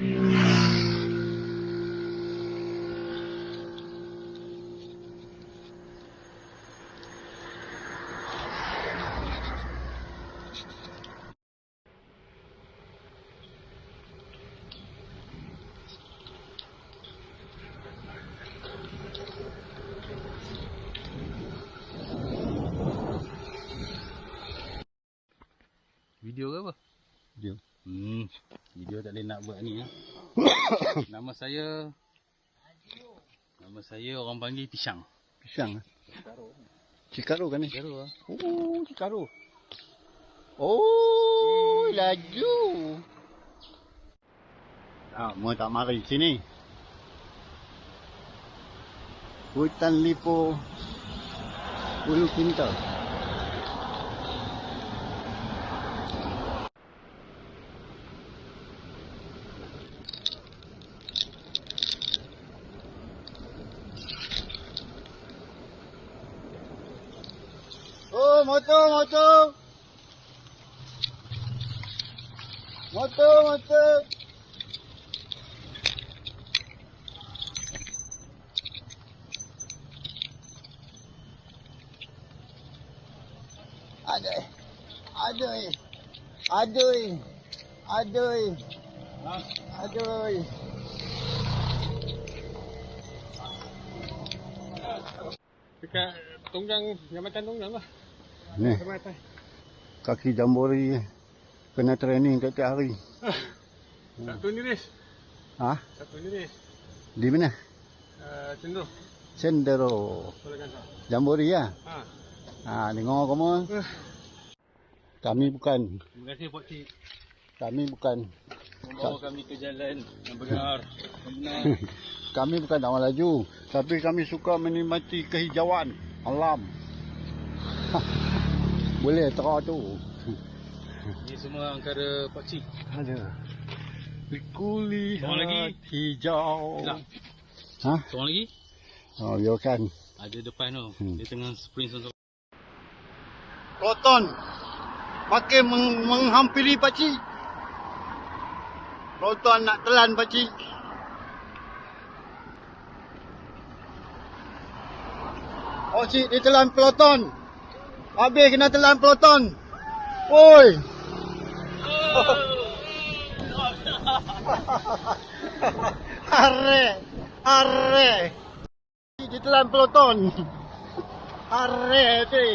Video ke apa? Hmm, video tak boleh nak buat ni ya. Nama saya Nama saya orang panggil Pisang. Pisang. Cikaru kan ni? Garu ah. Oh, Cikaru. Oh, laju. Ah, mau tak mari sini. Hutan Lipo Ulu Kinta. moto, moto. Moto, moto. Aduh. Aduh. Aduh. Aduh. Aduh. Tika, tunggang, nyamatan tunggang lah. Ni, kaki jambori kena training tiap-tiap hari. Satu ni Riz. Ha? Satu ni Riz. Di mana? Uh. Sendero. Boleh kan? Jambori ya. Ha. Ha, dengar kamu. Eh. Kami bukan. Terima kasih Pak Cik Kami bukan. membawa kami ke jalan yang benar. Yang benar. Kami bukan mahu laju. Tapi kami suka menikmati kehijauan alam. Boleh terang tu. Ini semua angkara Pak Cik. Ada. Kulihat Seorang lagi? hijau. Tak. Ha? Seorang lagi? Oh, biarkan. Ada depan tu. Hmm. Dia tengah sprint untuk Proton makin meng- menghampiri pakcik. Proton nak telan pakcik. Oh cik, dia telan peloton. Habis kena telan peloton. Oi. Are. Are. Dia telan peloton. Are tu.